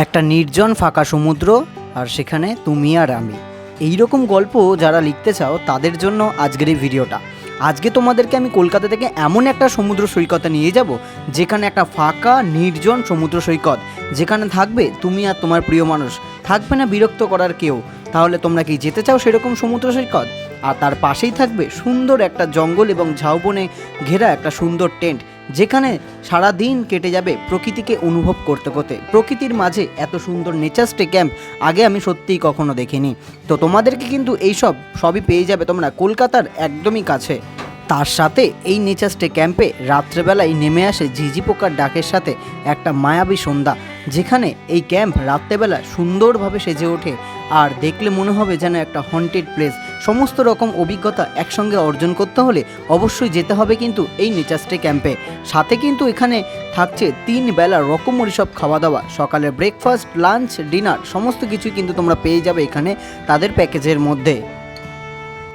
একটা নির্জন ফাঁকা সমুদ্র, আর সেখানে তুমি আর আমি। এই রকম গল্প যারা লিখতে চাও, তাদের জন্য আজকের এই ভিডিওটা। আজকে তোমাদেরকে আমি কলকাতা থেকে এমন একটা সমুদ্র সৈকতে নিয়ে যাব, যেখানে একটা ফাঁকা, নির্জন সমুদ্র সৈকত, যেখানে থাকবে তুমি আর তোমার প্রিয় মানুষ। থাকবে না বিরক্ত করার কেউ। তাহলে তোমরা কি যেতে চাও সেরকম সমুদ্র সৈকত? আর তার পাশেই থাকবে সুন্দর একটা জঙ্গল এবং ঝাউবনে ঘেরা একটা সুন্দর টেন্ট। যেখানে সারা দিন কেটে যাবে প্রকৃতিকে অনুভব করতে করতে। প্রকৃতির মাঝে এত সুন্দর নেচার স্টে ক্যাম্প আগে আমি সত্যিই কখনো দেখিনি। তো তোমাদেরকে কিন্তু এইসব সবই পেয়ে যাবে তোমরা কলকাতার একদমই কাছে। তার সাথে এই নেচার স্টে ক্যাম্পে রাত্রেবেলায় নেমে আসে ঝিঝি পোকার ডাকের সাথে একটা মায়াবী সন্ধ্যা। যেখানে এই ক্যাম্প রাত্রেবেলা সুন্দরভাবে সেজে ওঠে আর দেখলে মনে হবে যেন একটা হন্টেড প্লেস সমস্ত রকম অভিজ্ঞতা একসঙ্গে অর্জন করতে হলে অবশ্যই যেতে হবে কিন্তু এই নেচার স্টে ক্যাম্পে সাথে কিন্তু এখানে থাকছে তিন বেলা রকমরি সব খাওয়া দাওয়া সকালে ব্রেকফাস্ট লাঞ্চ ডিনার সমস্ত কিছুই কিন্তু তোমরা পেয়ে যাবে এখানে তাদের প্যাকেজের মধ্যে।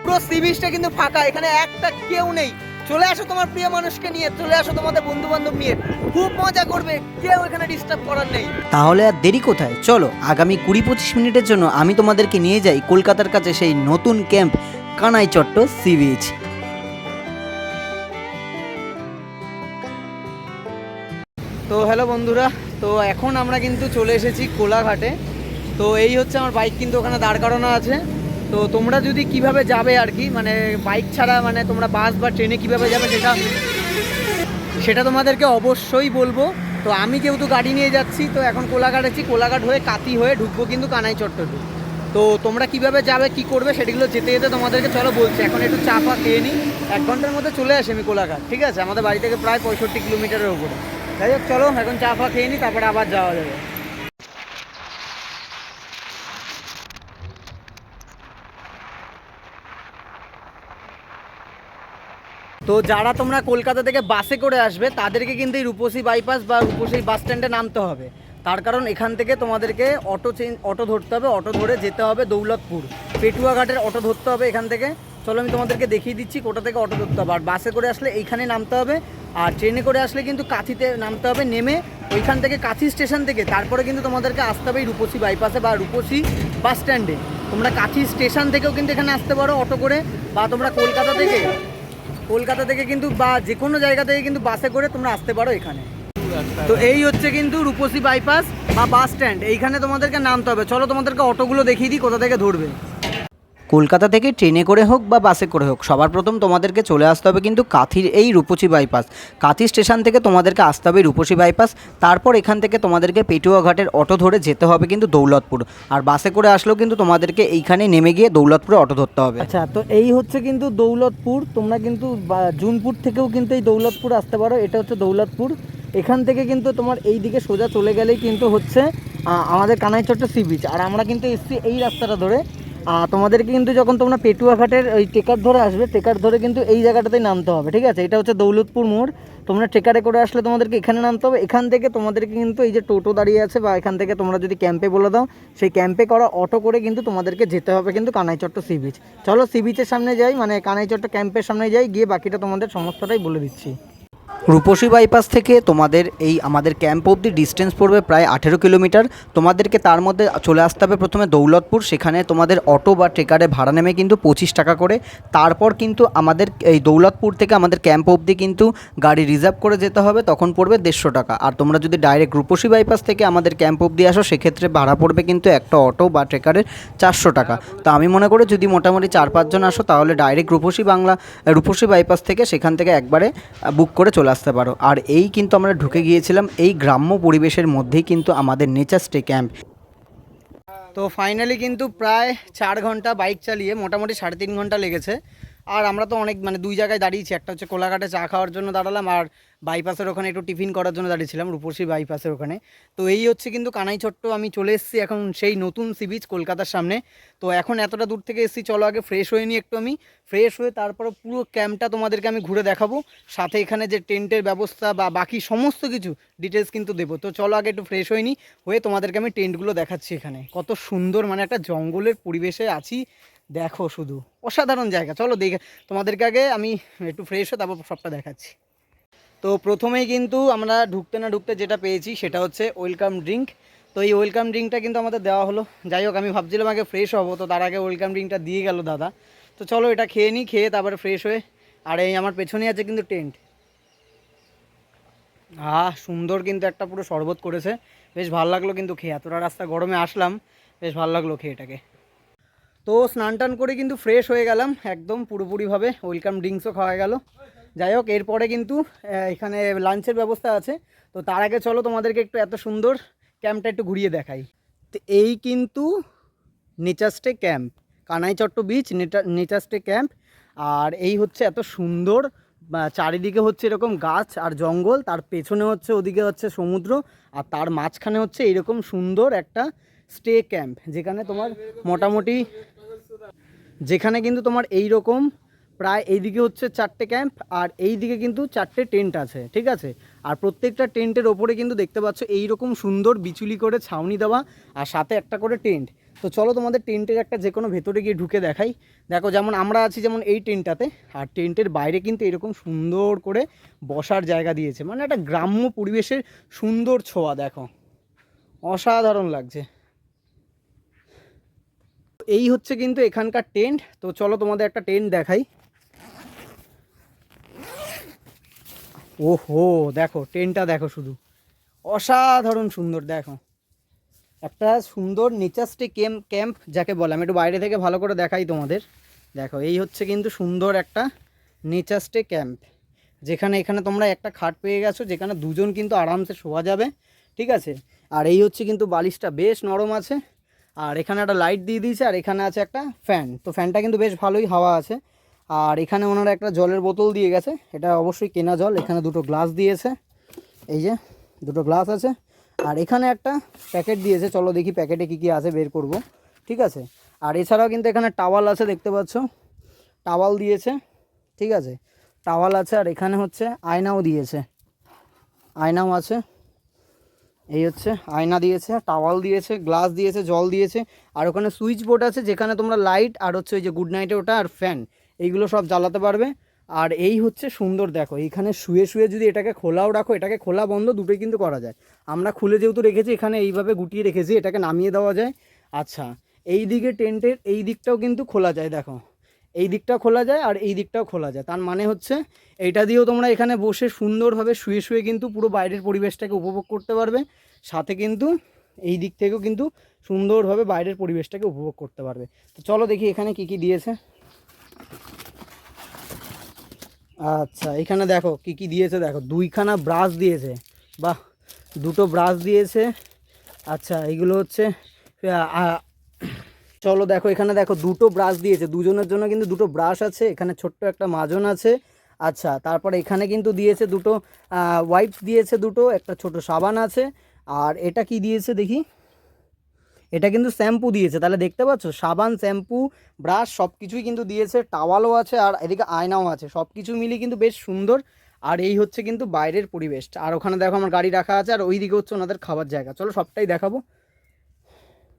পুরো সি বিচটা কিন্তু ফাঁকা, এখানে একটা কেউ নেই। চলে আসো তোমার প্রিয় মানুষকে নিয়ে চলে আসো তোমাদের বন্ধু বান্ধব নিয়ে। খুব মজা করবে কেউ এখানে ডিস্টার্ব করার নেই। তাহলে আর দেরি কোথায়? চলো আগামী কুড়ি পঁচিশ মিনিটের জন্য আমি তোমাদেরকে নিয়ে যাই কলকাতার কাছে সেই নতুন camp Kanai Chatta sea beach তো হ্যালো বন্ধুরা তো এখন আমরা কিন্তু চলে এসেছি কোলাঘাটে। তো এই হচ্ছে আমার বাইক কিন্তু ওখানে দাঁড় করানো আছে। তো তোমরা যদি কীভাবে যাবে আর কি মানে বাইক ছাড়া মানে তোমরা বাস বা ট্রেনে কীভাবে যাবে সেটা সেটা তোমাদেরকে অবশ্যই বলব। তো আমি যেহেতু গাড়ি নিয়ে যাচ্ছি, তো এখন কোলাঘাট আছি, কোলাঘাট হয়ে কাতি হয়ে ঢুকবো কিন্তু কানাই চট্টগ্রাম তো তোমরা কীভাবে যাবে, কি করবে সেগুলো যেতে যেতে তোমাদেরকে চলো বলছি। এখন একটু চা ফা খেয়ে নিই এক ঘণ্টার মধ্যে চলে আসি আমি কোলাঘাট, ঠিক আছে? আমাদের বাড়ি থেকে প্রায় পঁয়ষট্টি কিলোমিটারের উপরে। যাই হোক, চলো এখন চা খেয়ে নিই তারপরে আবার যাওয়া যাবে। তো যারা তোমরা কলকাতা থেকে বাসে করে আসবে, তাদেরকে কিন্তু এই রূপসী বাইপাস বা রূপসী বাস স্ট্যান্ডে নামতে হবে। তার কারণ এখান থেকে তোমাদেরকে অটো চেঞ্জ অটো ধরতে হবে অটো ধরে যেতে হবে দৌলতপুর। পেটুয়াঘাটের অটো ধরতে হবে এখান থেকে। চলো আমি তোমাদেরকে দেখিয়ে দিচ্ছি কোটা থেকে অটো ধরতে হবে। আর বাসে করে আসলে এইখানে নামতে হবে, আর ট্রেনে করে আসলে কিন্তু কাঁথিতে নামতে হবে, নেমে ওইখান থেকে কাঁথি স্টেশন থেকে। তারপরে কিন্তু তোমাদেরকে আসতে হবে রূপসী বাইপাসে বা রূপসী বাস স্ট্যান্ডে তোমরা কাঁথি স্টেশন থেকেও কিন্তু এখানে আসতে পারো অটো করে, বা তোমরা কলকাতা থেকে কলকাতা থেকে কিন্তু বা যে কোনো জায়গা থেকে কিন্তু বাসে করে তোমরা আসতে পারো এখানে। তো এই হচ্ছে কিন্তু রূপসী বাইপাস বা বাস স্ট্যান্ড। এইখানে তোমাদেরকে নামতে হবে। চলো তোমাদেরকে অটোগুলো দেখিয়ে দিই, কোথা থেকে ধরবে। কলকাতা থেকে ট্রেনে করে হোক বা বাসে করে হোক, সবার প্রথম তোমাদেরকে চলে আসতে হবে কিন্তু কাথির এই রূপসী বাইপাস কাথি স্টেশন থেকে তোমাদেরকে আসতে হবে রূপসী বাইপাস তারপর এখান থেকে তোমাদেরকে পেটুয়া ঘাটের অটো ধরে যেতে হবে কিন্তু দৌলতপুর। আর বাসে করে আসলেও কিন্তু তোমাদেরকে এইখানে নেমে গিয়ে দৌলতপুরে অটো ধরতে হবে। আচ্ছা তো এই হচ্ছে কিন্তু দৌলতপুর, তোমরা কিন্তু জুনপুর থেকেও কিন্তু এই দৌলতপুর আসতে পারো, এটা হচ্ছে দৌলতপুর। এখান থেকে কিন্তু তোমার এই দিকে সোজা চলে গেলেই কিন্তু হচ্ছে আমাদের কানাইচট্ট সি বিচ আর আমরা কিন্তু এসছি এই রাস্তাটা ধরে। তোমাদেরকে কিন্তু যখন তোমরা পেটুয়াঘাটের ওই টেকার ধরে আসবে, টেকার ধরে কিন্তু এই জায়গাটাতেই নামতে হবে, ঠিক আছে? এটা হচ্ছে দৌলতপুর মোড়। তোমরা ট্রেকারে করে আসলে তোমাদেরকে এখানে নামতে হবে। এখান থেকে তোমাদেরকে কিন্তু এই যে টোটো দাঁড়িয়ে আছে বা এখান থেকে তোমরা যদি ক্যাম্পে বলে দাও, সেই ক্যাম্পে করা অটো করে কিন্তু তোমাদেরকে যেতে হবে কিন্তু কানাইচট্ট সি বিচ। চলো সি বিচের সামনে যাই মানে কানাইচট্ট ক্যাম্পের সামনে যাই, গিয়ে বাকিটা তোমাদের সমস্তটাই বলে দিচ্ছি। রূপসী বাইপাস থেকে তোমাদের এই আমাদের ক্যাম্প অবধি ডিস্টেন্স পড়বে প্রায় আঠেরো কিলোমিটার। তোমাদেরকে তার মধ্যে চলে আসতে হবে প্রথমে দৌলতপুর। সেখানে তোমাদের অটো বা ট্রেকারে ভাড়া নেমে কিন্তু পঁচিশ টাকা করে। তারপর কিন্তু আমাদের এই দৌলতপুর থেকে আমাদের ক্যাম্প অবধি কিন্তু গাড়ি রিজার্ভ করে যেতে হবে। তখন পড়বে দেড়শো টাকা। আর তোমরা যদি ডাইরেক্ট রূপসী বাইপাস থেকে আমাদের ক্যাম্প অবধি আসো, সেক্ষেত্রে ভাড়া পড়বে কিন্তু একটা অটো বা ট্রেকারের চারশো টাকা। তো আমি মনে করি যদি মোটামুটি চার পাঁচজন আসো, তাহলে ডাইরেক্ট রূপসী বাংলা, রূপসী বাইপাস থেকে সেখান থেকে একবারে বুক করে চলে আসতে পারো। আর এই কিন্তু আমরা ঢুকে গিয়েছিলাম এই গ্রাম্য পরিবেশের মধ্যেই কিন্তু আমাদের নেচার স্টে ক্যাম্প। তো ফাইনালি কিন্তু প্রায় চার ঘণ্টা বাইক চালিয়ে মোটামুটি সাড়ে তিন ঘণ্টা লেগেছে। আর আমরা তো অনেক মানে দুই জায়গায় দাঁড়িয়েছি। একটা হচ্ছে কোলাঘাটে চা খাওয়ার জন্য দাঁড়ালাম, আর বাইপাসের ওখানে একটু টিফিন করার জন্য দাঁড়িয়েছিলাম, রূপসী বাইপাসের ওখানে। তো এই হচ্ছে কিন্তু কানাই ছোট্ট, আমি চলে এসেছি এখন সেই নতুন সি বিচ কলকাতার সামনে। তো এখন এতটা দূর থেকে এসেছি, চলো আগে ফ্রেশ হয়ে নিই একটু আমি। ফ্রেশ হয়ে তারপরে পুরো ক্যাম্পটা তোমাদেরকে আমি ঘুরে দেখাবো। সাথে এখানে যে টেন্টের ব্যবস্থা বা বাকি সমস্ত কিছু ডিটেলস কিন্তু দেবো। তো চলো আগে একটু ফ্রেশ হয়ে নিই, হয়ে তোমাদেরকে আমি টেন্টগুলো দেখাচ্ছি এখানে। কত সুন্দর মানে একটা জঙ্গলের পরিবেশে আছি। দেখো শুধু। অসাধারণ জায়গা। চলো দেখে, তোমাদেরকে আগে আমি একটু ফ্রেশ হয়ে তারপর সবটা দেখাচ্ছি। তো প্রথমেই কিন্তু আমরা ঢুকতে না ঢুকতে যেটা পেয়েছি সেটা হচ্ছে ওয়েলকাম ড্রিঙ্ক তো এই ওয়েলকাম ড্রিঙ্কটা কিন্তু আমাদের দেওয়া হলো। যাই হোক, আমি ভাবছিলাম আগে ফ্রেশ হব, তো তার আগে ওয়েলকাম ড্রিঙ্কটা দিয়ে গেল দাদা। তো চলো এটা খেয়ে নিই, খেয়ে তারপরে ফ্রেশ হয়ে। আর এই আমার পেছনেই আছে কিন্তু টেন্ট আহ, সুন্দর কিন্তু একটা পুরো শরবত করেছে। বেশ ভালো লাগল কিন্তু খেয়ে। এতটা রাস্তা গরমে আসলাম, বেশ ভালো লাগল খেয়ে এটাকে। তো স্নান টান করে কিন্তু ফ্রেশ হয়ে গেলাম, একদম পুরোপুরিভাবে ওয়েলকাম ড্রিঙ্কসও খাওয়া গেল। যাই হোক, এরপরে কিন্তু এখানে লাঞ্চের ব্যবস্থা আছে। তো তার আগে চলো তোমাদেরকে একটু এত সুন্দর ক্যাম্পটা একটু ঘুরিয়ে দেখাই। তো এই কিন্তু nature stay camp Kanaichatta beach নেটা nature stay camp আর এই হচ্ছে এত সুন্দর চারিদিকে হচ্ছে এরকম গাছ আর জঙ্গল, তার পেছনে হচ্ছে, ওদিকে হচ্ছে সমুদ্র, আর তার মাঝখানে হচ্ছে এরকম সুন্দর একটা স্টে ক্যাম্প যেখানে তোমার মোটামুটি যেখানে কিন্তু তোমার এই রকম প্রায় এইদিকে হচ্ছে চারটে ক্যাম্প আর এই দিকে কিন্তু চারটে টেন্ট আছে, ঠিক আছে? আর প্রত্যেকটা টেন্টের ওপরে কিন্তু দেখতে পাচ্ছ এই রকম সুন্দর বিচুলি করে ছাউনি দেওয়া আর সাথে একটা করে টেন্ট তো চলো তোমাদের টেন্টের একটা যে কোনো ভেতরে গিয়ে ঢুকে দেখাই। দেখো, যেমন আমরা আছি যেমন এই টেন্টটাতে আর টেন্টের বাইরে কিন্তু এরকম সুন্দর করে বসার জায়গা দিয়েছে। মানে একটা গ্রাম্য পরিবেশের সুন্দর ছোঁয়া, দেখো। অসাধারণ লাগছে। এই হচ্ছে কিন্তু এখানকার টেন্ট। তো চলো তোমাদের একটা টেন্ট দেখাই। ওহো, দেখো, টেন্টটা দেখো শুধু। অসাধারণ সুন্দর, দেখো। একটা সুন্দর নেচারস্টে ক্যাম্প ক্যাম্প যাকে বলে। আমি একটু বাইরে থেকে ভালো করে দেখাই তোমাদের। দেখো, এই হচ্ছে কিন্তু সুন্দর একটা নেচারস্টে ক্যাম্প যেখানে, এখানে তোমরা একটা খাট পেয়ে গেছো, যেখানে দুজন কিন্তু আরামসে শোয়া যাবে। ঠিক আছে? আর এই হচ্ছে কিন্তু বালিশটা বেশ নরম আছে। আর এখানে একটা লাইট দিয়ে দিয়েছে, আর এখানে আছে একটা ফ্যান তো ফ্যানটা কিন্তু বেশ ভালোই হাওয়া আছে। আর এখানে ওনারা একটা জলের বোতল দিয়ে গেছে। এটা অবশ্যই কেনা জল। এখানে দুটো গ্লাস দিয়েছে। এই যে, দুটো গ্লাস আছে। আর এখানে একটা প্যাকেট দিয়েছে। চলো দেখি প্যাকেটে কী কী আছে, বের করব। ঠিক আছে? আর এছাড়াও কিন্তু এখানে টাওয়াল আছে, দেখতে পাচ্ছ। টাওয়াল দিয়েছে। ঠিক আছে? টাওয়াল আছে, আর এখানে হচ্ছে আয়নাও দিয়েছে। আয়নাও আছে। এই হচ্ছে আয়না দিয়েছে টাওয়াল দিয়েছে গ্লাস দিয়েছে, জল দিয়েছে, আর ওখানে সুইচ বোর্ড আছে যেখানে তোমরা লাইট আর হচ্ছে ওই যে গুড নাইটে ওটা আর ফ্যান এইগুলো সব জ্বালাতে পারবে। আর এই হচ্ছে সুন্দর, দেখো, এইখানে শুয়ে শুয়ে যদি এটাকে খোলাও রাখো, এটাকে খোলা বন্ধ দুটোই কিন্তু করা যায়। আমরা খুলে যেহেতু রেখেছি, এখানে এইভাবে গুটিয়ে রেখেছি, এটাকে নামিয়ে দেওয়া যায়। আচ্ছা এই দিকে টেন্টের এই দিকটাও কিন্তু খোলা যায়, দেখো। এই দিকটাও খোলা যায় আর এই দিকটাও খোলা যায়। তার মানে হচ্ছে এইটা দিয়েও তোমরা এখানে বসে সুন্দরভাবে শুয়ে শুয়ে কিন্তু পুরো বাইরের পরিবেশটাকে উপভোগ করতে পারবে। সাথে কিন্তু এই দিক থেকেও কিন্তু সুন্দরভাবে বাইরের পরিবেশটাকে উপভোগ করতে পারবে। তো চলো দেখি এখানে কি কি দিয়েছে। আচ্ছা এখানে দেখো কি কি দিয়েছে, দেখো দুইখানা ব্রাশ দিয়েছে। বাহ, দুটো ব্রাশ দিয়েছে। আচ্ছা এগুলো হচ্ছে চলো দেখো, এখানে দেখো দুটো ব্রাশ দিয়েছে। দুজনের জন্য কিন্তু দুটো ব্রাশ আছে, এখানে ছোট্ট একটা মাজন আছে। আচ্ছা তারপরে এখানে কিন্তু দিয়েছে দুটো ওয়াইপস দিয়েছে দুটো, একটা ছোট সাবান আছে। আর এটা কি দিয়েছে দেখি? এটা কিন্তু শ্যাম্পু দিয়েছে। তাহলে দেখতে পাচ্ছ, সাবান শ্যাম্পু ব্রাশ সব কিছুই কিন্তু দিয়েছে। টাওয়ালও আছে আর এদিকে আয়নাও আছে। সব কিছু মিলিয়ে কিন্তু বেশ সুন্দর। আর এই হচ্ছে কিন্তু বাইরের পরিবেশ। আর ওখানে দেখো আমার গাড়ি রাখা আছে, আর ওই দিকে হচ্ছে ওনাদের খাবার জায়গা। চলো সবটাই দেখাবো।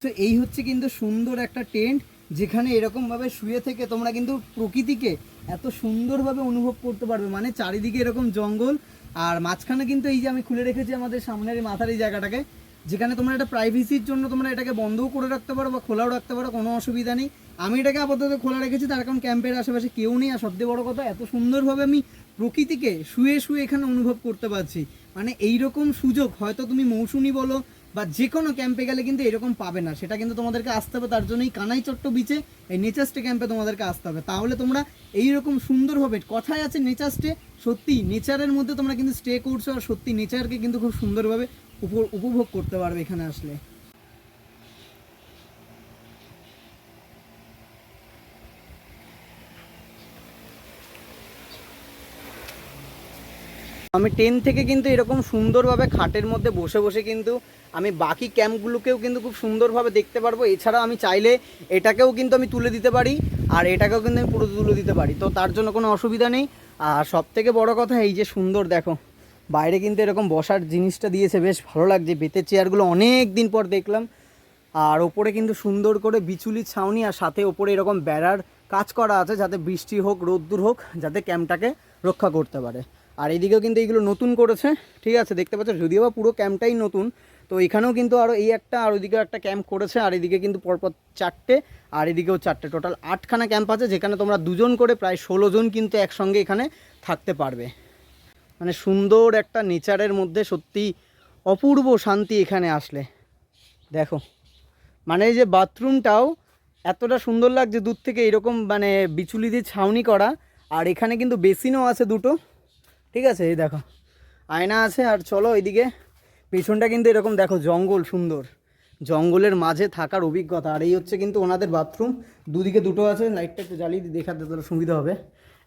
তো এই হচ্ছে কিন্তু সুন্দর একটা টেন্ট যেখানে এরকমভাবে শুয়ে থেকে তোমরা কিন্তু প্রকৃতিকে এত সুন্দরভাবে অনুভব করতে পারবে। মানে চারিদিকে এরকম জঙ্গল, আর মাঝখানে কিন্তু এই যে আমি খুলে রেখেছি আমাদের সামনের মাথার এই জায়গাটাকে, যেখানে তোমরা এটা প্রাইভেসির জন্য তোমরা এটাকে বন্ধও করে রাখতে পারো বা খোলাও রাখতে পারো, কোনো অসুবিধা নেই। আমি এটাকে আপাতত খোলা রেখেছি, তার কারণ ক্যাম্পের আশেপাশে কেউ নেই, আর সবচেয়ে বড় কথা, এত সুন্দরভাবে আমি প্রকৃতিকে শুয়ে শুয়ে এখানে অনুভব করতে পারছি। মানে এই রকম সুযোগ, হয়তো তুমি মৌসুমি বলো বা যে কোনো ক্যাম্পে গেলে কিন্তু এরকম পাবে না। সেটা কিন্তু তোমাদেরকে আসতে হবে, তার জন্যই কানাই চট্ট বিচে এই নেচারস্টে ক্যাম্পে তোমাদেরকে আসতে হবে। তাহলে তোমরা এইরকম সুন্দরভাবে, কথায় আছে নেচারস্টে সত্যি নেচারের মধ্যে তোমরা কিন্তু স্টে করছ আর সত্যি নেচারকে কিন্তু খুব সুন্দরভাবে উপ- উপভোগ করতে পারবে এখানে আসলে। আমি টেন থেকে কিন্তু এরকম সুন্দরভাবে খাটের মধ্যে বসে বসে কিন্তু আমি বাকি ক্যাম্পগুলোকেও কিন্তু খুব সুন্দরভাবে দেখতে পারব। এছাড়াও আমি চাইলে এটাকেও কিন্তু আমি তুলে দিতে পারি আর এটাকেও কিন্তু আমি পুরো তুলে দিতে পারি। তো তার জন্য কোনো অসুবিধা নেই। আর সব থেকে বড় কথা, এই যে সুন্দর দেখো, বাইরে কিন্তু এরকম বসার জিনিসটা দিয়েছে, বেশ ভালো লাগছে। বেতের চেয়ারগুলো অনেক দিন পর দেখলাম। আর ওপরে কিন্তু সুন্দর করে বিচুলি ছাউনি আর সাথে ওপরে এরকম বেড়ার কাজ করা আছে, যাতে বৃষ্টি হোক, রোদ্দুর হোক, যাতে ক্যাম্পটাকে রক্ষা করতে পারে। আর এইদিকেও কিন্তু এইগুলো নতুন করেছে, ঠিক আছে? দেখতে পাচ্ছ, যদিও বা পুরো ক্যাম্পটাই নতুন, তো এখানেও কিন্তু আরও এই একটা আর ওইদিকেও একটা ক্যাম্প করেছে, আর এদিকে কিন্তু পরপর চারটে, আর এদিকেও চারটে। টোটাল আটখানা ক্যাম্প আছে, যেখানে তোমরা দুজন করে প্রায় ষোলো জন কিন্তু একসঙ্গে এখানে থাকতে পারবে। মানে সুন্দর একটা নেচারের মধ্যে সত্যি অপূর্ব শান্তি এখানে আসলে। দেখো মানে এই যে বাথরুমটাও এতটা সুন্দর লাগছে, দূর থেকে এরকম মানে বিচুলি দিয়ে ছাউনি করা, আর এখানে কিন্তু বেসিনও আছে দুটো। ঠিক আছে, এই দেখো। আয়না আছে আর চলো এইদিকে। পেছনটা কিন্তু এরকম দেখো, জঙ্গল সুন্দর। জঙ্গলের মাঝে থাকার অভিজ্ঞতা। আর এই হচ্ছে কিন্তু ওনাদের বাথরুম। দুদিকে দুটো আছে, লাইটটা একটু জ্বালিয়ে দেখাতে তোর সুবিধা হবে।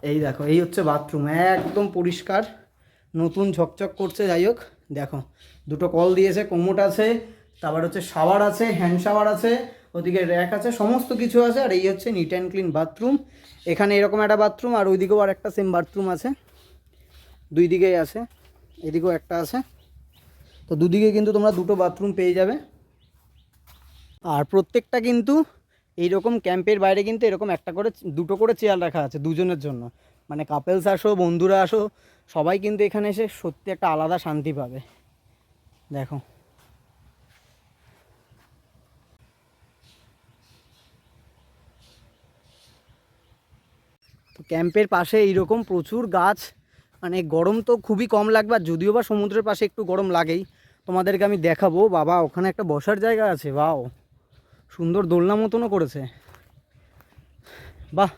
এই দেখো, এই হচ্ছে বাথরুম। একদম পরিষ্কার, নতুন ঝকঝক করছে, যাই হোক। দেখো, দুটো কল দিয়েছে, কোমোট আছে, তারপর হচ্ছে শাওয়ার আছে, হ্যান্ড শাওয়ার আছে, ওদিকে র্যাক আছে, সমস্ত কিছু আছে। আর এই হচ্ছে নিট অ্যান্ড ক্লিন বাথরুম এখানে এরকম একটা বাথরুম আর ওইদিকেও আর একটা সেম বাথরুম আছে। দুই দিকেই আছে, এদিকেও একটা আছে। তো দুদিকে কিন্তু তোমরা দুটো বাথরুম পেয়ে যাবে। আর প্রত্যেকটা কিন্তু এইরকম ক্যাম্পের বাইরে কিন্তু এরকম একটা করে দুটো করে চেয়ার রাখা আছে দুজনের জন্য। মানে কাপেলস আসো, বন্ধুরা আসো, সবাই কিন্তু এখানে এসে সত্যি একটা আলাদা শান্তি পাবে। দেখো। তো ক্যাম্পের পাশে এইরকম প্রচুর গাছ মানে গরম তো খুবই কম লাগবে, আর যদিও বা সমুদ্রের পাশে একটু গরম লাগেই। তোমাদেরকে আমি দেখাবো, বাবা, ওখানে একটা বসার জায়গা আছে বাও সুন্দর দোলনা মতনও করেছে। বাহ,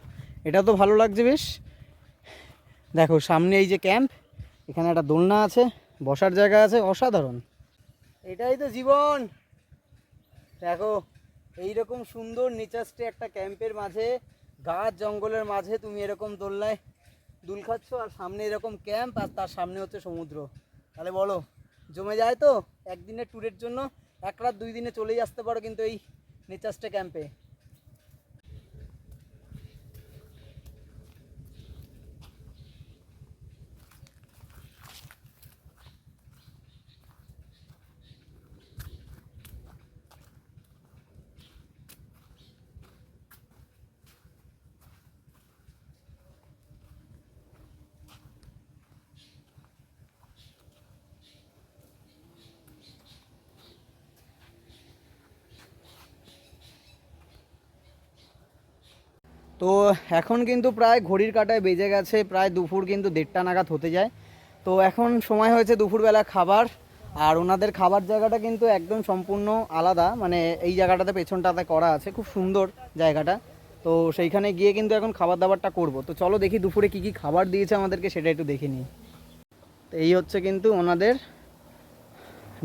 এটা তো ভালো লাগছে বেশ। দেখো, সামনে এই যে ক্যাম্প, এখানে একটা দোলনা আছে, বসার জায়গা আছে, অসাধারণ। এটাই তো জীবন। দেখো, এইরকম সুন্দর নিচাস্টে একটা ক্যাম্পের মাঝে গাছ জঙ্গলের মাঝে তুমি এরকম দোলনায় দুল খাচ্ছ আর সামনে এরকম ক্যাম্প আর তার সামনে হচ্ছে সমুদ্র। তাহলে বলো, জমে যায় তো? একদিনের ট্যুরের জন্য? এক রাত দুই দিনে চলেই আসতে পারো কিন্তু এই নেচারস্টে ক্যাম্পে তো এখন কিন্তু প্রায় ঘড়ির কাটায় বেজে গেছে, প্রায় দুপুর কিন্তু দেড়টা নাগাদ হতে যায়। তো এখন সময় হয়েছে দুপুরবেলা খাবার, আর ওনাদের খাবার জায়গাটা কিন্তু একদম সম্পূর্ণ আলাদা। মানে এই জায়গাটাতে পেছনটাতে করা আছে, খুব সুন্দর জায়গাটা। তো সেইখানে গিয়ে কিন্তু এখন খাবার দাবারটা করব। তো চলো দেখি দুপুরে কি কি খাবার দিয়েছে আমাদেরকে, সেটা একটু দেখে নিই। তো এই হচ্ছে কিন্তু ওনাদের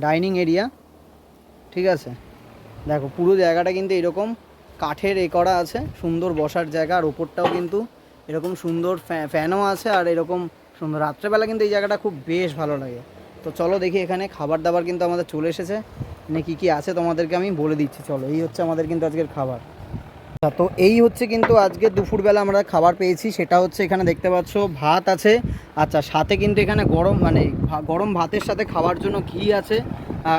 ডাইনিং এরিয়া, ঠিক আছে? দেখো, পুরো জায়গাটা কিন্তু এরকম কাঠের এ করা আছে সুন্দর বসার জায়গা আর ওপরটাও কিন্তু এরকম সুন্দর ফ্যা- ফ্যানও আছে আর এরকম সুন্দর রাত্রেবেলা কিন্তু এই জায়গাটা খুব বেশ ভালো লাগে। তো চলো দেখি এখানে খাবার দাবার কিন্তু আমাদের চলে এসেছে। মানে কী কী আছে তোমাদেরকে আমি বলে দিচ্ছি চলো এই হচ্ছে আমাদের কিন্তু আজকের খাবার। আচ্ছা, তো এই হচ্ছে কিন্তু আজকে দুপুরবেলা আমরা খাবার পেয়েছি সেটা হচ্ছে এখানে দেখতে পাচ্ছ ভাত আছে। আচ্ছা সাথে কিন্তু এখানে গরম মানে গরম ভাতের সাথে খাওয়ার জন্য ঘি আছে।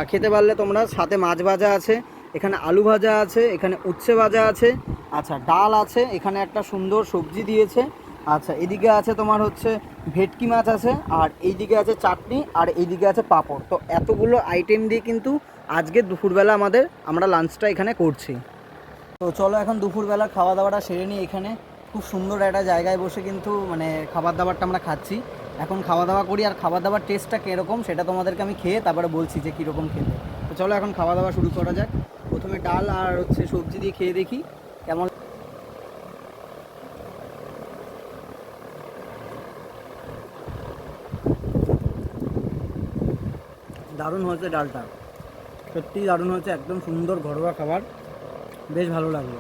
খেতে পারলে তোমরা সাথে মাছ ভাজা আছে। এখানে আলু ভাজা আছে, এখানে উচ্ছে ভাজা আছে আচ্ছা ডাল আছে, এখানে একটা সুন্দর সবজি দিয়েছে আচ্ছা এদিকে আছে তোমার হচ্ছে ভেটকি মাছ আছে, আর এইদিকে আছে চাটনি, আর এইদিকে আছে পাঁপড়। তো এতগুলো আইটেম দিয়ে কিন্তু আজকে দুপুরবেলা আমাদের, আমরা লাঞ্চটা এখানে করছি। তো চলো এখন দুপুরবেলা খাওয়া দাওয়াটা সেরে নিই এখানে। খুব সুন্দর একটা জায়গায় বসে কিন্তু মানে খাবার দাবারটা আমরা খাচ্ছি। এখন খাওয়া দাওয়া করি, আর খাবার দাবার টেস্টটা কীরকম সেটা তোমাদেরকে আমি খেয়ে তারপরে বলছি যে কীরকম খেতে। চলো এখন খাওয়া দাওয়া শুরু করা যাক। প্রথমে ডাল আর হচ্ছে সবজি দিয়ে খেয়ে দেখি কেমন দারুণ হয়েছে ডালটা। সত্যিই দারুণ হয়েছে, একদম সুন্দর ঘরোয়া খাবার। বেশ ভালো লাগল।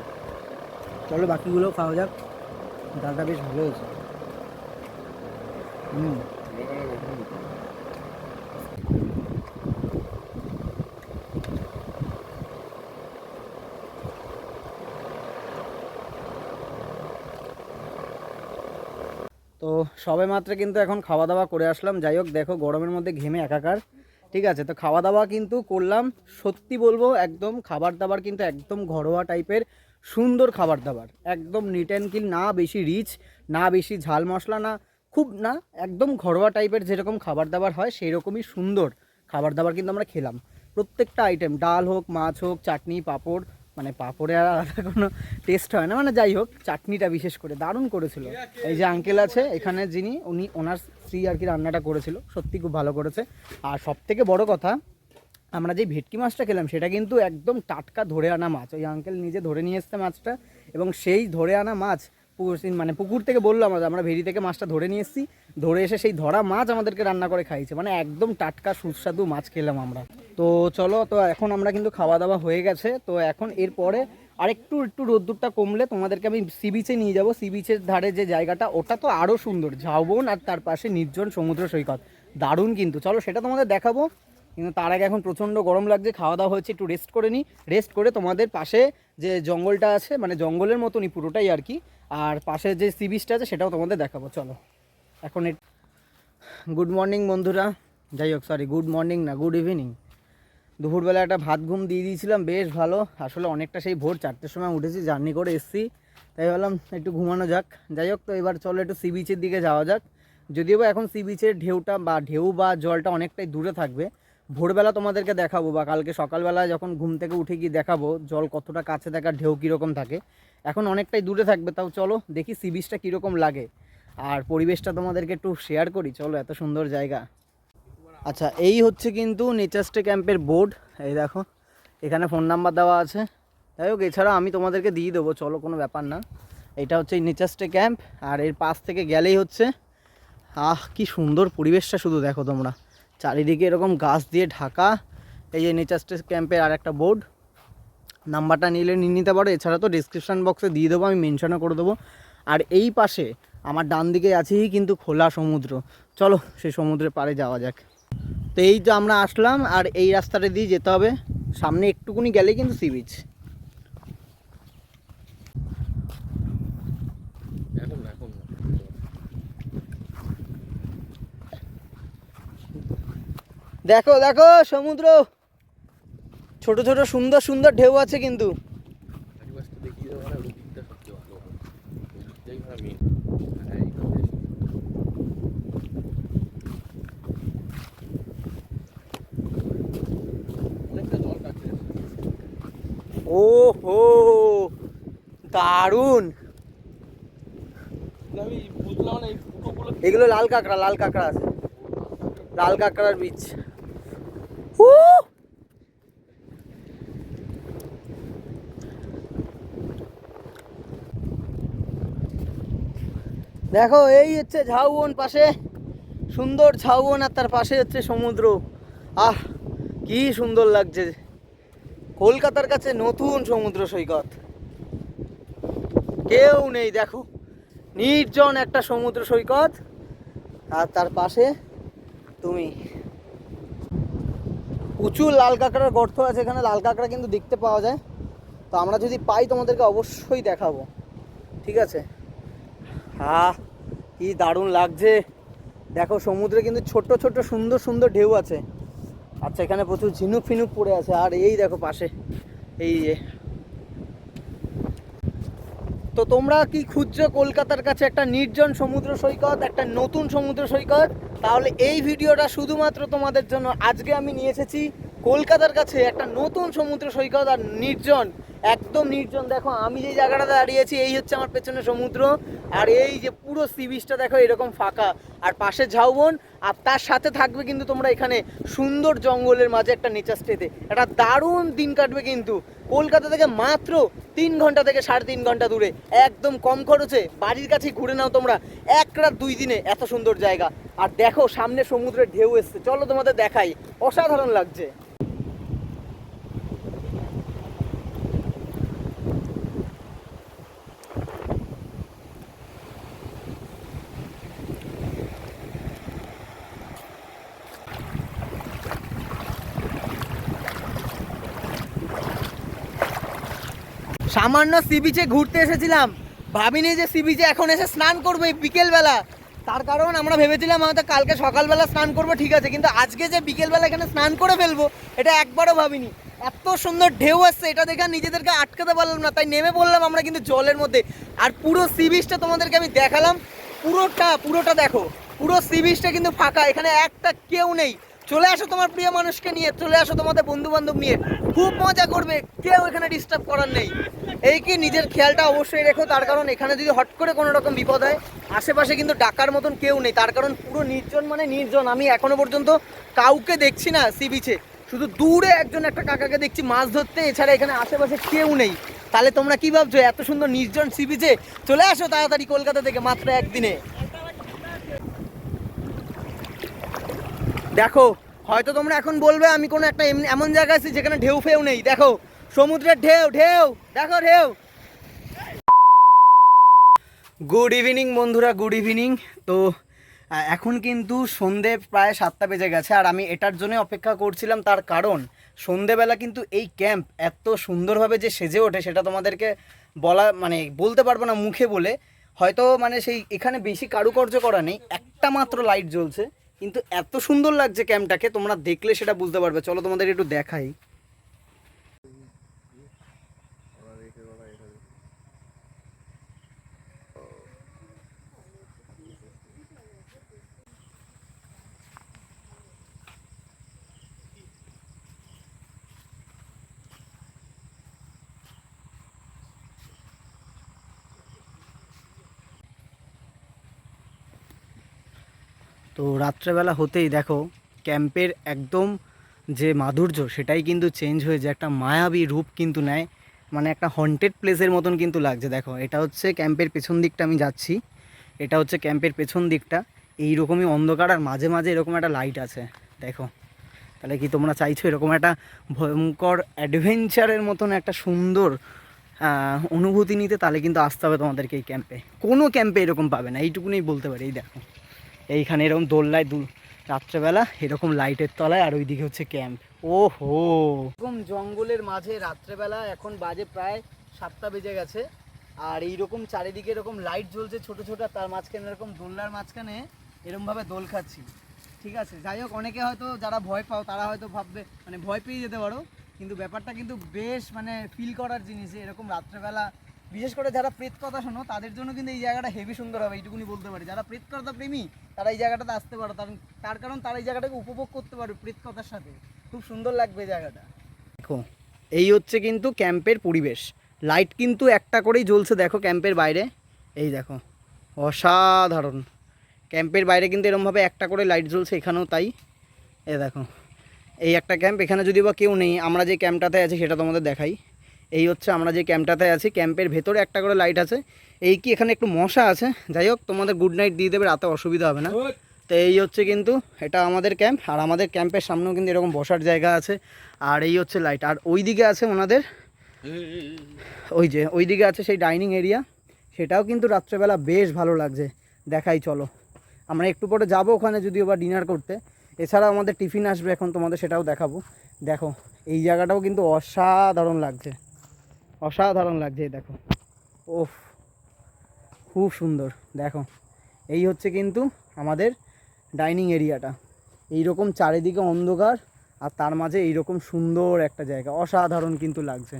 চলো বাকিগুলো খাওয়া যাক। ডালটা বেশ ভালো হয়েছে। হুম তো সবে মাত্র কিন্তু এখন খাওয়া দাওয়া করে আসলাম। যাই হোক, দেখো গরমের মধ্যে ঘেমে একাকার। ঠিক আছে, তো খাওয়া দাওয়া কিন্তু করলাম। সত্যি বলব, একদম খাবার দাবার কিন্তু একদম ঘরোয়া টাইপের সুন্দর খাবার দাবার একদম নিট অ্যান্ড ক্লিন না বেশি রিচ না বেশি ঝাল মশলা, না খুব, না, একদম ঘরোয়া টাইপের যেরকম খাবার দাবার হয় সেই রকমই সুন্দর খাবার দাবার কিন্তু আমরা খেলাম। প্রত্যেকটা আইটেম ডাল হোক, মাছ হোক, চাটনি, পাঁপড় মানে পাঁপড়ে আর আলাদা কোনো টেস্ট হয় না। মানে যাই হোক, চাটনিটা বিশেষ করে, দারুণ করেছিল। এই যে আঙ্কেল আছে, এখানে যিনি, উনি, ওনার স্ত্রী আর কি রান্নাটা করেছিল। সত্যি খুব ভালো করেছে। আর সব থেকে বড় কথা, আমরা যে ভেটকি মাছটা খেলাম, সেটা কিন্তু একদম টাটকা ধরে আনা মাছ। ওই আঙ্কেল নিজে ধরে নিয়ে এসছে মাছটা, এবং সেই ধরে আনা মাছ মানে পুকুর থেকে বলল আমাদের, আমরা ভেরি থেকে মাছটা ধরে নিয়ে এসেছি। ধরে এসে সেই ধরা মাছ আমাদেরকে রান্না করে খাইয়েছে। মানে একদম টাটকা সুস্বাদু মাছ খেলাম আমরা। তো চলো, তো এখন আমরা কিন্তু খাওয়া দাওয়া হয়ে গেছে। তো এখন এরপরে আরেকটু, একটু রোদ্দুরটা কমলে তোমাদেরকে আমি সি বিচে নিয়ে যাব। সি বিচের ধারে যে জায়গাটা, ওটা তো আরও সুন্দর। ঝাউবন আর তার পাশে নির্জন সমুদ্র সৈকত। দারুণ কিন্তু। চলো, সেটা তোমাদের দেখাবো। কিন্তু তার আগে এখন প্রচণ্ড গরম লাগছে খাওয়া দাওয়া হয়েছে, একটু রেস্ট করে নিই রেস্ট করে তোমাদের পাশে যে জঙ্গলটা আছে মানে জঙ্গলের মতনই পুরোটাই আর কি। আর পাশে যে সি বিচটা আছে, সেটাও তোমাদের দেখাবো, চলো। এখন গুড মর্নিং বন্ধুরা। যাই হোক সরি গুড মর্নিং না গুড ইভিনিং দুপুরবেলা একটা ভাত ঘুম দিয়ে দিয়েছিলাম, বেশ ভালো। আসলে অনেকটা সেই ভোর চারটের সময় উঠেছি, জার্নি করে এসেছি। তাই ভাবলাম একটু ঘুমানো যাক। যাই হোক, তো এবার চলো একটু সি বিচের দিকে যাওয়া যাক। যদিও বা এখন সি বিচের ঢেউটা বা ঢেউ বা জলটা অনেকটাই দূরে থাকবে ভোরবেলা তোমাদেরকে দেখাবো বা কালকে সকালবেলা যখন ঘুম থেকে উঠে গিয়ে দেখাবো, জল কতটা কাছে থাকার ঢেউ কীরকম থাকে। এখন অনেকটাই দূরে থাকবে, তাও চলো দেখি সি বিচটা কীরকম লাগে। আর পরিবেশটা তোমাদেরকে একটু শেয়ার করি, চলো এত সুন্দর জায়গা। আচ্ছা এই হচ্ছে কিন্তু নেচারস্টে ক্যাম্পের বোর্ড এই দেখো, এখানে ফোন নাম্বার দেওয়া আছে। যাই হোক, এছাড়া আমি তোমাদেরকে দিয়ে দেবো, চলো কোনো ব্যাপার না। এটা হচ্ছে নেচারস্টে ক্যাম্প আর এর পাশ থেকে গেলেই হচ্ছে, আহ, কি সুন্দর পরিবেশটা শুধু দেখো তোমরা। চারিদিকে এরকম গাছ দিয়ে ঢাকা, এই যে নেচারস্টে ক্যাম্পের আর একটা বোর্ড নাম্বারটা নিলে নিয়ে নিতে পারো, এছাড়া তো ডিসক্রিপশান বক্সে দিয়ে দেবো, আমি মেনশনও করে দেবো। আর এই পাশে আমার ডান দিকে আছেই কিন্তু খোলা সমুদ্র। চলো সেই সমুদ্রের পাড়ে যাওয়া যাক। তো এই তো আমরা আসলাম, আর এই রাস্তাটা দিয়ে যেতে হবে। সামনে একটুকুনি গেলেই কিন্তু সি বিচ এখন না এখন না দেখো দেখো, সমুদ্র। ছোট ছোট, সুন্দর সুন্দর ঢেউ আছে কিন্তু। ও হো দারুণ। এগুলো লাল কাঁকড়া লাল কাঁকড়া আছে। লাল কাঁকড়ার বীজ। উ! দেখো, এই হচ্ছে ঝাউবন পাশে। সুন্দর ঝাউবন আর তার পাশে হচ্ছে সমুদ্র। আহ, কি সুন্দর লাগছে। কলকাতার কাছে নতুন সমুদ্র সৈকত। কেউ নেই, দেখো। নির্জন একটা সমুদ্র সৈকত। আর তার পাশে তুমি। প্রচুর লাল কাঁকড়ার গর্ত আছে এখানে, লাল কাঁকড়া কিন্তু দেখতে পাওয়া যায়। তো আমরা যদি পাই তোমাদেরকে অবশ্যই দেখাবো। ঠিক আছে? হা কি দারুণ লাগছে। দেখো, সমুদ্রে কিন্তু ছোট ছোট সুন্দর সুন্দর ঢেউ আছে। আচ্ছা এখানে প্রচুর ঝিনুক ফিনুক পড়ে আছে। আর এই দেখো পাশে, এই যে তো তোমরা কি খুঁজছো কলকাতার কাছে একটা নির্জন সমুদ্র সৈকত, একটা নতুন সমুদ্র সৈকত? তাহলে এই ভিডিওটা শুধুমাত্র তোমাদের জন্য। আজকে আমি নিয়ে এসেছি কলকাতার কাছে একটা নতুন সমুদ্র সৈকত আর নির্জন একদম নির্জন। দেখো, আমি যে জায়গাটাতে দাঁড়িয়েছি, এই হচ্ছে আমার পেছনে সমুদ্র। আর এই যে পুরো সি বিচটা দেখো, এরকম ফাঁকা। আর পাশে ঝাউবন, আর তার সাথে থাকবে কিন্তু তোমরা এখানে সুন্দর জঙ্গলের মাঝে একটা নেচার স্টেতে একটা দারুণ দিন কাটবে কিন্তু। কলকাতা থেকে মাত্র তিন ঘণ্টা থেকে সাড়ে তিন ঘণ্টা দূরে। একদম কম খরচে। বাড়ির কাছেই ঘুরে নাও তোমরা। এক রাত দুই দিনে এত সুন্দর জায়গা। আর দেখো, সামনে সমুদ্রের ঢেউ এসছে। চলো তোমাদের দেখাই। অসাধারণ লাগছে। সামান্য সি বিচে ঘুরতে এসেছিলাম। ভাবিনি যে সি বিচে এখন এসে স্নান করব বিকেলবেলা। তার কারণ আমরা ভেবেছিলাম হয়তো কালকে সকালবেলা স্নান করব, ঠিক আছে। কিন্তু আজকে যে বিকেলবেলা এখানে স্নান করে ফেলব, এটা একবারও ভাবিনি। এত সুন্দর ঢেউ আসছে, এটা দেখে নিজেদেরকে আটকাতে পারলাম না। তাই নেমে পড়লাম আমরা কিন্তু জলের মধ্যে। আর পুরো সি বিচটা তোমাদেরকে আমি দেখালাম। পুরোটা পুরোটা দেখো। পুরো সি বিচটা কিন্তু ফাঁকা। এখানে একটা কেউ নেই। চলে আসো তোমার প্রিয় মানুষকে নিয়ে, চলে আসো তোমাদের বন্ধু বান্ধব নিয়ে। খুব মজা করবে, কেউ এখানে ডিস্টার্ব করার নেই। এই কি, নিজের খেয়ালটা অবশ্যই রেখো, তার কারণ এখানে যদি হট করে কোনো রকম বিপদ হয়, আশেপাশে কিন্তু ডাকার মতন কেউ নেই। তার কারণ পুরো নির্জন মানে নির্জন। আমি এখনও পর্যন্ত কাউকে দেখছি না সি বিচে শুধু দূরে একজন একটা কাকাকে দেখছি, মাছ ধরতে। এছাড়া এখানে আশেপাশে কেউ নেই। তাহলে তোমরা কি ভাবছ, এত সুন্দর নির্জন সি বিচে চলে আসো তাড়াতাড়ি কলকাতা থেকে মাত্র একদিনে। দেখো, হয়তো তোমরা এখন বলবে আমি কোনো একটা এমনি- জায়গায় আছি যেখানে ঢেউ ফেউ নেই। দেখো, সমুদ্রের ঢেউ ঢেউ, দেখো ঢেউ। গুড ইভিনিং বন্ধুরা গুড ইভিনিং তো এখন কিন্তু সন্ধে প্রায় সাতটা বেজে গেছে, আর আমি এটার জন্য অপেক্ষা করছিলাম তার কারণ, সন্ধেবেলা কিন্তু এই ক্যাম্প এত সুন্দরভাবে যে সেজে ওঠে সেটা তোমাদেরকে বলা মানে বলতে পারব না মুখে বলে। হয়তো মানে সেই এখানে বেশি কারুকার্য করা নেই, একটা মাত্র লাইট জ্বলছে। কিন্তু এত সুন্দর লাগছে ক্যাম্পটাকে তোমরা দেখলে সেটা বুঝতে পারবে। চলো তোমাদের একটু দেখাই। তো রাত্রেবেলা হতেই দেখো, ক্যাম্পের একদম যে মাধুর্য সেটাই কিন্তু চেঞ্জ হয়ে যায়, একটা মায়াবী রূপ কিন্তু নেয় মানে একটা হন্টেড প্লেসের মতন কিন্তু লাগছে। দেখো, এটা হচ্ছে ক্যাম্পের পেছন দিকটা আমি যাচ্ছি, এটা হচ্ছে ক্যাম্পের পেছন দিকটা এই রকমই অন্ধকার আর মাঝে মাঝে এরকম একটা লাইট আছে। দেখো, তাহলে কি তোমরা চাইছো এরকম একটা ভয়ঙ্কর অ্যাডভেঞ্চারের মতন একটা সুন্দর অনুভূতি নিতে? তাহলে কিন্তু আসতে হবে তোমাদেরকে এই ক্যাম্পে কোনো ক্যাম্পে এরকম পাবে না এইটুকুনি বলতে পারি, এই দেখো। এইখানে এরকম দোল্লায় দু রাত্রেবেলা এরকম লাইটের তলায় আর ওইদিকে হচ্ছে ক্যাম্প। ও হো এরকম জঙ্গলের মাঝে রাত্রেবেলা এখন বাজে প্রায় সাতটা বেজে গেছে। আর এইরকম চারিদিকে এরকম লাইট জ্বলছে ছোট ছোট তার মাঝখানে এরকম দোলনার মাঝখানে এরকমভাবে দোল খাচ্ছি। ঠিক আছে, যাই হোক, অনেকে হয়তো যারা ভয় পাও, তারা হয়তো ভাববে মানে ভয় পেয়ে যেতে পারো। কিন্তু ব্যাপারটা কিন্তু বেশ মানে ফিল করার জিনিস এরকম রাত্রেবেলা বিশেষ করে যারা প্রেত কথা শোনো, তাদের জন্য কিন্তু এই জায়গাটা হেভি সুন্দর হবে, এইটুকুনি বলতে পারি। যারা প্রেত কথা প্রেমী, তারা এই জায়গাটাতে আসতে পারো। তার তার কারণ তারা এই জায়গাটাকে উপভোগ করতে পারবে প্রেত কথার সাথে। খুব সুন্দর লাগবে জায়গাটা। দেখো, এই হচ্ছে কিন্তু ক্যাম্পের পরিবেশ। লাইট কিন্তু একটা করেই জ্বলছে, দেখো ক্যাম্পের বাইরে। এই দেখো, অসাধারণ। ক্যাম্পের বাইরে কিন্তু এরমভাবে একটা করে লাইট জ্বলছে, এখানেও তাই। এ দেখো, এই একটা ক্যাম্প, এখানে যদি বা কেউ নেই, আমরা যে ক্যাম্পটাতে আছি সেটা তোমাদের দেখাই। এই হচ্ছে আমরা যে ক্যাম্পটাতে আছি ক্যাম্পের ভেতরে একটা করে লাইট আছে। এই কি এখানে একটু মশা আছে? যাই হোক তোমাদের গুড নাইট দিয়ে দেবে রাতে অসুবিধা হবে না। তো এই হচ্ছে কিন্তু এটা আমাদের ক্যাম্প আর আমাদের ক্যাম্পের সামনেও কিন্তু এরকম বসার জায়গা আছে। আর এই হচ্ছে লাইট আর ওই দিকে আছে ওনাদের ওই যে ওই দিকে আছে সেই ডাইনিং এরিয়া সেটাও কিন্তু রাত্রেবেলা বেশ ভালো লাগছে। দেখাই চলো। আমরা একটু পরে যাব ওখানে যদিও বা ডিনার করতে। এছাড়াও আমাদের টিফিন আসবে এখন তোমাদের সেটাও দেখাবো। দেখো এই জায়গাটাও কিন্তু অসাধারণ লাগছে। অসাধারণ লাগছে দেখো। ওফ খুব সুন্দর, দেখো। এই হচ্ছে কিন্তু আমাদের ডাইনিং এরিয়াটা। এই রকম চারিদিকে অন্ধকার আর তার মাঝে এই রকম সুন্দর একটা জায়গা, অসাধারণ কিন্তু লাগছে।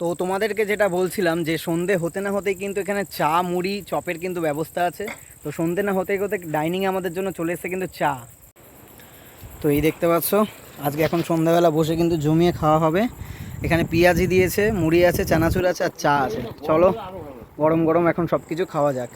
তো তোমাদেরকে যেটা বলছিলাম যে সন্ধে হতে না হতেই কিন্তু এখানে চা, মুড়ি, চপের কিন্তু ব্যবস্থা আছে। তো সন্ধে না হতে হতে ডাইনিংয়ে আমাদের জন্য চলে এসেছে কিন্তু চা। তো এই দেখতে পাচ্ছ, আজকে এখন সন্ধ্যাবেলা বসে কিন্তু জমিয়ে খাওয়া হবে। এখানে পেঁয়াজি দিয়েছে, মুড়ি আছে, চানাচুর আছে আর চা আছে। চলো, গরম গরম এখন সব কিছু খাওয়া যাক।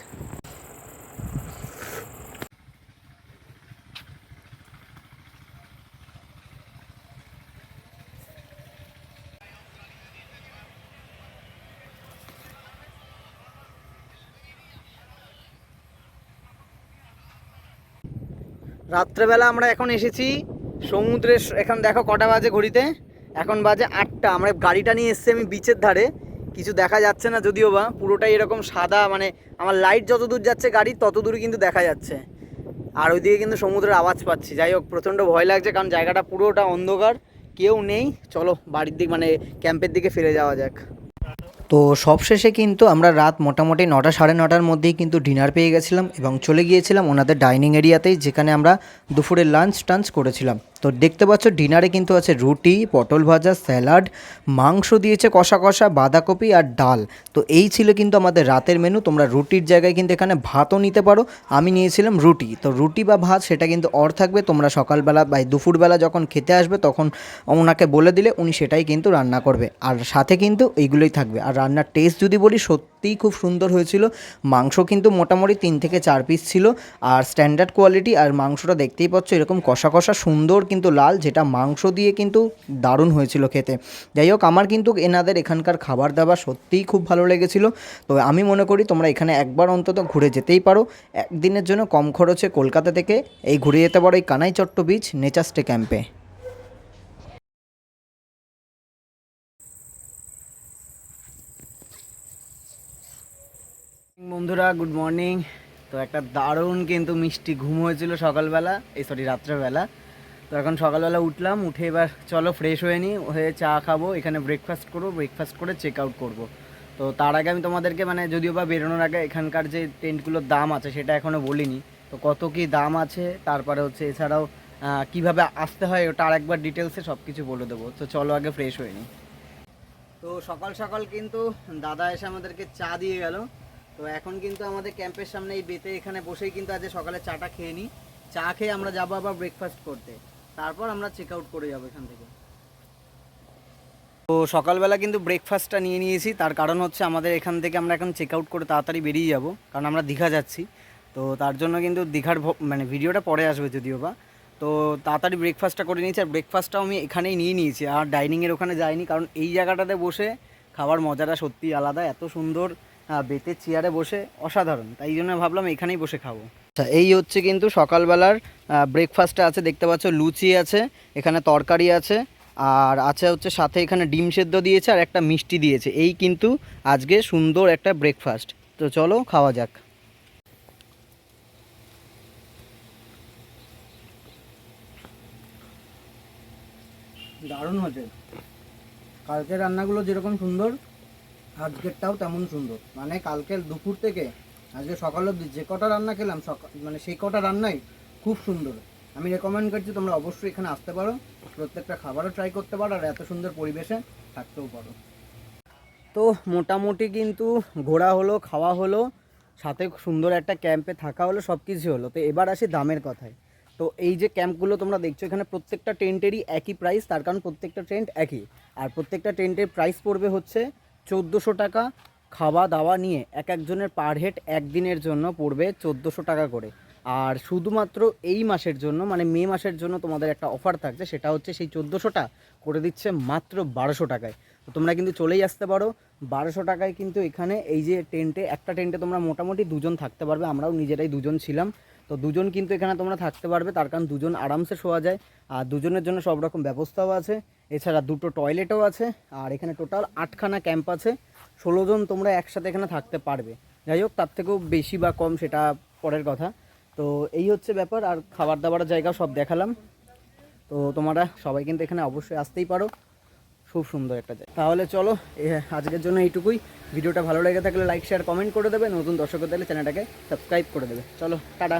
রাত্রেবেলা আমরা এখন এসেছি সমুদ্রের এখন দেখো কটা বাজে ঘড়িতে। এখন বাজে আটটা। আমরা গাড়িটা নিয়ে এসেছি আমি বিচের ধারে। কিছু দেখা যাচ্ছে না যদিও বা, পুরোটাই এরকম সাদা মানে আমার লাইট যত দূর যাচ্ছে গাড়ি, তত দূরই কিন্তু দেখা যাচ্ছে। আর ওইদিকে কিন্তু সমুদ্রের আওয়াজ পাচ্ছি। যাই হোক, প্রচণ্ড ভয় লাগছে কারণ জায়গাটা পুরোটা অন্ধকার, কেউ নেই। চলো বাড়ির দিক মানে ক্যাম্পের দিকে ফিরে যাওয়া যাক। তো সবশেষে কিন্তু আমরা রাত মোটামুটি নটা, সাড়ে নটার মধ্যেই কিন্তু ডিনার পেয়ে গেছিলাম এবং চলে গিয়েছিলাম ওনাদের ডাইনিং এরিয়াতেই যেখানে আমরা দুপুরের লাঞ্চ টাঞ্চ করেছিলাম। তো দেখতে পাচ্ছ, ডিনারে কিন্তু আছে রুটি, পটল ভাজা, স্যালাড, মাংস দিয়েছে কষা কষা, বাঁধাকপি আর ডাল। তো এই ছিল কিন্তু আমাদের রাতের মেনু তোমরা রুটির জায়গায় কিন্তু এখানে ভাতও নিতে পারো। আমি নিয়েছিলাম রুটি। তো রুটি বা ভাত, সেটা কিন্তু অর থাকবে। তোমরা সকালবেলা বা দুপুরবেলা যখন খেতে আসবে, তখন ওনাকে বলে দিলে উনি সেটাই কিন্তু রান্না করবে। আর সাথে কিন্তু এইগুলোই থাকবে। আর রান্নার টেস্ট যদি বলি সত্যিই খুব সুন্দর হয়েছিল। মাংস কিন্তু মোটামুটি তিন থেকে চার পিস ছিল আর স্ট্যান্ডার্ড কোয়ালিটি আর মাংসটা দেখতেই পাচ্ছ এরকম কষা কষা সুন্দর কিন্তু লাল, যেটা মাংস দিয়ে কিন্তু দারুণ হয়েছিল খেতে। যাই হোক, আমার কিন্তু এনাদের এখানকার খাবার দাবার সত্যিই খুব ভালো লেগেছিল। তো আমি মনে করি তোমরা এখানে একবার অন্তত ঘুরে যেতেই পারো। একদিনের জন্য কম খরচে কলকাতা থেকে এই ঘুরে যেতে পারো এই Kanai Chatta beach nature stay ক্যাম্পে বন্ধুরা গুড মর্নিং তো একটা দারুণ কিন্তু মিষ্টি ঘুম হয়েছিল সকালবেলা, এই সরি রাত্রেবেলা। তো এখন সকালবেলা উঠলাম, উঠে এবার চলো ফ্রেশ হয়ে নিই হয়ে চা খাব, এখানে ব্রেকফাস্ট করব ব্রেকফাস্ট করে চেক আউট করব। তো তার আগে আমি তোমাদেরকে মানে যদিও বা বেরোনোর আগে এখানকার যে টেন্টগুলোর দাম আছে সেটা এখনও বলিনি। তো কত কি দাম আছে, তারপরে হচ্ছে এছাড়াও কীভাবে আসতে হয় ওটা আরেকবার ডিটেলসে সব কিছু বলে দেবো। তো চলো আগে ফ্রেশ হয়ে নিই তো সকাল সকাল কিন্তু দাদা এসে আমাদেরকে চা দিয়ে গেল। তো এখন কিন্তু আমাদের ক্যাম্পের সামনে এই বেতে এখানে বসেই কিন্তু আজ সকালে চাটা খেয়ে নিই। চা খেয়ে আমরা যাব আবার ব্রেকফাস্ট করতে। তারপর আমরা চেক আউট করে যাব এখান থেকে। তো সকালবেলা কিন্তু ব্রেকফাস্টটা নিয়ে নিয়েছি। তার কারণ হচ্ছে আমাদের এখান থেকে আমরা এখন চেক আউট করে তাড়াতাড়ি বেরিয়ে যাব। কারণ আমরা দীঘা যাচ্ছি। তো তার জন্য কিন্তু দীঘার মানে ভিডিওটা পরে আসবে যদিও বা। তো তাড়াতাড়ি ব্রেকফাস্টটা করে নিয়েছি। আর ব্রেকফাস্টটাও আমি এখানেই নিয়ে নিয়েছি। আর ডাইনিংয়ের ওখানে যাইনি। কারণ এই জায়গাটাতে বসে খাবার মজাটা সত্যিই আলাদা। এত সুন্দর বেতের চেয়ারে বসে অসাধারণ। তাই জন্য ভাবলাম এখানেই বসে খাব। আচ্ছা এই হচ্ছে কিন্তু সকালবেলার ব্রেকফাস্টে আছে দেখতে পাচ্ছ লুচি আছে এখানে তরকারি আছে আর আছে হচ্ছে সাথে এখানে ডিম সেদ্ধ দিয়েছে আর একটা মিষ্টি দিয়েছে। এই কিন্তু আজকে সুন্দর একটা ব্রেকফাস্ট তো চলো খাওয়া যাক। দারুণ হচ্ছে কালকের রান্নাগুলো যেরকম সুন্দর আজকেরটাও তেমন সুন্দর। মানে কালকের দুপুর থেকে আজকে সকাল অবধি যে কটা রান্না খেলাম সকাল মানে সেই কটা রান্নাই খুব সুন্দর। আমি রেকমেন্ড করছি তোমরা অবশ্যই এখানে আসতে পারো, প্রত্যেকটা খাবারও ট্রাই করতে পারো, আর এত সুন্দর পরিবেশে থাকতেও পারো। তো মোটামুটি কিন্তু ঘোরা হলো, খাওয়া হলো, সাথে সুন্দর একটা ক্যাম্পে থাকা হলো সব কিছু হলো। তো এবার আসি দামের কথায়। তো এই যে ক্যাম্পগুলো তোমরা দেখছ, এখানে প্রত্যেকটা টেন্টেরই একই প্রাইস তার কারণ প্রত্যেকটা টেন্ট একই। আর প্রত্যেকটা টেন্টের প্রাইস পড়বে হচ্ছে চোদ্দোশো টাকা খাওয়া দাওয়া নিয়ে এক একজনের পার হেড একদিনের জন্য পড়বে চোদ্দোশো টাকা করে। আর শুধুমাত্র এই মাসের জন্য মানে মে মাসের জন্য তোমাদের একটা অফার থাকছে, সেটা হচ্ছে সেই চোদ্দোশোটা করে দিচ্ছে মাত্র বারোশো টাকায়। তো তোমরা কিন্তু চলেই আসতে পারো। বারোশো টাকায় কিন্তু এখানে এই যে টেন্টে, একটা টেন্টে তোমরা মোটামুটি দুজন থাকতে পারবে। আমরাও নিজেরাই দুজন ছিলাম। তো দুজন কিন্তু এখানে তোমরা থাকতে পারবে, তার কারণ দুজন আরামসে শোয়া যায়। আর দুজনের জন্য সব রকম ব্যবস্থাও আছে। এছাড়া দুটো টয়লেটও আছে। আর এখানে টোটাল আটখানা ক্যাম্প আছে। ষোলো জন তোমরা একসাথে এখানে থাকতে পারবে। যাই হোক, তার থেকেও বেশি বা কম সেটা পরের কথা। তো এই হচ্ছে ব্যাপার। আর খাবার দাবারের জায়গা সব দেখালাম। তো তোমরা সবাই কিন্তু এখানে অবশ্যই আসতেই পারো। খুব সুন্দর একটা জায়গা। তাহলে চলো আজকের জন্য এইটুকুই। ভিডিওটা ভালো লেগে থাকলে লাইক শেয়ার কমেন্ট করে দেবে। নতুন দর্শকদের চ্যানেলটাকে সাবস্ক্রাইব করে দেবে। চলো, টাটা।